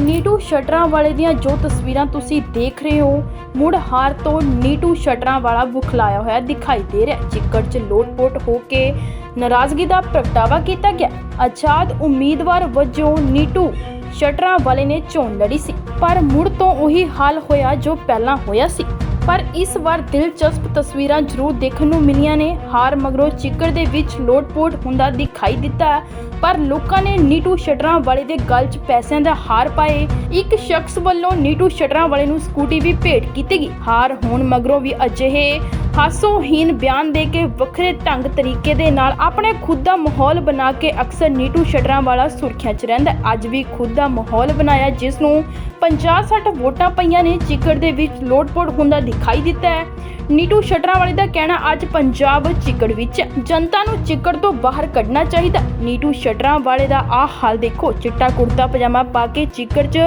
ਨੀਟੂ ਸ਼ਟਰਾਂ ਵਾਲੇ ਦੀਆਂ ਜੋ ਤਸਵੀਰਾਂ ਤੁਸੀਂ ਦੇਖ ਰਹੇ ਹੋ, ਮੁੜ ਹਾਰ ਤੋਂ ਨੀਟੂ ਸ਼ਟਰਾਂ ਵਾਲਾ ਬੁਖਲਾਇਆ ਹੋਇਆ ਦਿਖਾਈ ਦੇ ਰਿਹਾ ਚਿੱਕੜ 'ਚ ਲੋਟ-ਪੋਟ ਹੋ ਕੇ ਨਾਰਾਜ਼ਗੀ ਦਾ ਪ੍ਰਗਟਾਵਾ ਕੀਤਾ ਗਿਆ। ਆਜ਼ਾਦ ਉਮੀਦਵਾਰ ਵਜੋਂ ਨੀਟੂ ਸ਼ਟਰਾਂ ਵਾਲੇ ਨੇ ਚੋਣ ਲੜੀ ਸੀ, ਪਰ ਮੁੜ ਤੋਂ ਉਹੀ ਹਾਲ ਹੋਇਆ ਜੋ ਪਹਿਲਾਂ ਹੋਇਆ ਸੀ। ਪਰ ਇਸ ਵਾਰ ਦਿਲਚਸਪ ਤਸਵੀਰਾਂ ਜ਼ਰੂਰ ਦੇਖਣ ਨੂੰ ਮਿਲੀਆਂ ਨੇ। ਹਾਰ ਮਗਰੋਂ ਚਿੱਕੜ ਦੇ ਵਿੱਚ ਲੋਟ-ਪੋਟ ਹੁੰਦਾ ਦਿਖਾਈ ਦਿੱਤਾ ਪਰ ਲੋਕਾਂ ਨੇ ਨੀਟੂ ਸ਼ਟਰਾਂ ਵਾਲੇ ਦੇ ਗਲ 'ਚ ਪੈਸਿਆਂ ਦਾ ਹਾਰ ਪਾਏ। ਇੱਕ ਸ਼ਖਸ ਵੱਲੋਂ ਨੀਟੂ ਸ਼ਟਰਾਂ ਵਾਲੇ ਨੂੰ ਸਕੂਟੀ ਵੀ ਭੇਟ ਕੀਤੀ ਗਈ। ਹਾਰ ਹੋਣ ਮਗਰੋਂ ਵੀ ਅਜਿਹੇ ਹਾਸੋਹੀਨ ਬਿਆਨ ਦੇ ਕੇ ਵੱਖਰੇ ਢੰਗ ਤਰੀਕੇ ਦੇ ਨਾਲ ਆਪਣੇ ਖੁਦ ਦਾ ਮਾਹੌਲ ਬਣਾ ਕੇ ਅਕਸਰ ਨੀਟੂ ਸ਼ਟਰਾਂ ਵਾਲਾ ਸੁਰਖੀਆਂ 'ਚ ਰਹਿੰਦਾ ਅੱਜ ਵੀ ਖੁਦ ਦਾ ਮਾਹੌਲ ਬਣਾਇਆ, ਜਿਸ ਨੂੰ 50-60 ਵੋਟਾਂ ਪਈਆਂ ਨੇ, ਚਿੱਕੜ ਦੇ ਵਿੱਚ ਲੋਟ-ਪੋਟ ਹੁੰਦਾ ਦਿਖਾਈ ਦਿੱਤਾ ਹੈ। ਨੀਟੂ ਸ਼ਟਰਾਂ ਵਾਲੇ ਦਾ ਕਹਿਣਾ, ਅੱਜ ਪੰਜਾਬ ਚਿੱਕੜ ਵਿੱਚ ਹੈ। ਜਨਤਾ ਨੂੰ ਚਿੱਕੜ ਤੋਂ ਬਾਹਰ ਕੱਢਣਾ ਚਾਹੀਦਾ ਨੀਟੂ ਸ਼ਟਰਾਂ ਵਾਲੇ ਦਾ ਆਹ ਹਾਲ ਦੇਖੋ, ਚਿੱਟਾ ਕੁੜਤਾ ਪਜਾਮਾ ਪਾ ਕੇ ਚਿੱਕੜ 'ਚ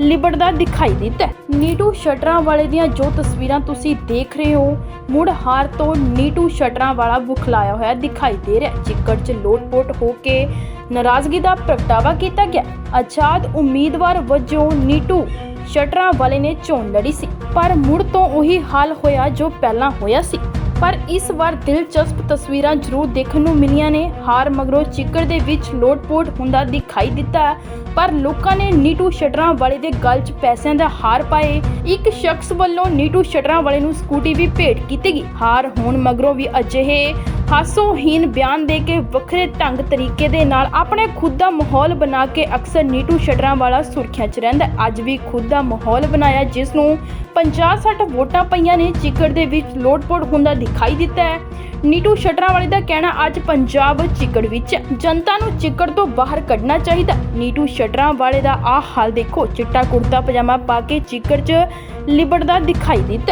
ਲਿਬੜਦਾ ਦਿਖਾਈ ਦਿੱਤਾ ਨੀਟੂ ਸ਼ਟਰਾਂ ਵਾਲੇ ਦੀਆਂ ਜੋ ਤਸਵੀਰਾਂ ਤੁਸੀਂ ਦੇਖ ਰਹੇ ਹੋ, ਮੁੜ ਹਾਰ ਤੋਂ ਨੀਟੂ ਸ਼ਟਰਾਂ ਵਾਲਾ ਬੁਖਲਾਇਆ ਹੋਇਆ ਦਿਖਾਈ ਦੇ ਰਿਹਾ। ਚਿੱਕੜ 'ਚ ਲੋਟ-ਪੋਟ ਹੋ ਕੇ ਨਾਰਾਜ਼ਗੀ ਦਾ ਪ੍ਰਗਟਾਵਾ ਕੀਤਾ ਗਿਆ। ਆਜ਼ਾਦ ਉਮੀਦਵਾਰ ਵਜੋਂ ਨੀਟੂ ਸ਼ਟਰਾਂ ਵਾਲੇ ਨੇ ਚੋਣ ਲੜੀ ਸੀ, ਪਰ ਮੁੜ ਤੋਂ ਉਹੀ ਹਾਲ ਹੋਇਆ ਜੋ ਪਹਿਲਾਂ ਹੋਇਆ ਸੀ। ਪਰ ਇਸ ਵਾਰ ਦਿਲਚਸਪ ਤਸਵੀਰਾਂ ਜ਼ਰੂਰ ਦੇਖਣ ਨੂੰ ਮਿਲੀਆਂ ਨੇ। ਹਾਰ ਮਗਰੋਂ ਚਿੱਕੜ ਦੇ ਵਿੱਚ ਲੋਟਪੋਟ ਹੁੰਦਾ ਦਿਖਾਈ ਦਿੱਤਾ ਪਰ ਲੋਕਾਂ ਨੇ ਨੀਟੂ ਸ਼ਟਰਾਂ ਵਾਲੇ ਦੇ ਗਲ 'ਚ ਪੈਸਿਆਂ ਦਾ ਹਾਰ ਪਾਏ। ਇੱਕ ਸ਼ਖਸ ਵੱਲੋਂ ਨੀਟੂ ਸ਼ਟਰਾਂ ਵਾਲੇ ਨੂੰ ਸਕੂਟੀ ਵੀ ਭੇਟ ਕੀਤੀ ਗਈ। ਹਾਰ ਹੋਣ ਮਗਰੋਂ ਵੀ ਅਜਿਹੇ ਹਾਸੋਹੀਨ ਬਿਆਨ ਦੇ ਕੇ ਵੱਖਰੇ ਢੰਗ ਤਰੀਕੇ ਦੇ ਨਾਲ ਆਪਣੇ ਖੁਦ ਦਾ ਮਾਹੌਲ ਬਣਾ ਕੇ ਅਕਸਰ ਨੀਟੂ ਸ਼ਟਰਾਂ ਵਾਲਾ ਸੁਰਖੀਆਂ 'ਚ ਰਹਿੰਦਾ ਅੱਜ ਵੀ ਖੁਦ ਦਾ ਮਾਹੌਲ ਬਣਾਇਆ, ਜਿਸ ਨੂੰ 50-60 ਵੋਟਾਂ ਪਈਆਂ ਨੇ, ਚਿੱਕੜ ਦੇ ਵਿੱਚ ਲੋਟ-ਪੋਟ ਹੁੰਦਾ ਦਿਖਾਈ ਦਿੱਤਾ ਹੈ। ਨੀਟੂ ਸ਼ਟਰਾਂ ਵਾਲੇ ਦਾ ਕਹਿਣਾ, ਅੱਜ ਪੰਜਾਬ ਚਿੱਕੜ ਵਿੱਚ ਹੈ। ਜਨਤਾ ਨੂੰ ਚਿੱਕੜ ਤੋਂ ਬਾਹਰ ਕੱਢਣਾ ਚਾਹੀਦਾ ਨੀਟੂ ਸ਼ਟਰਾਂ ਵਾਲੇ ਦਾ ਆਹ ਹਾਲ ਦੇਖੋ, ਚਿੱਟਾ ਕੁੜਤਾ ਪਜਾਮਾ ਪਾ ਕੇ ਚਿੱਕੜ 'ਚ ਲਿਬੜਦਾ ਦਿਖਾਈ ਦਿੱਤਾ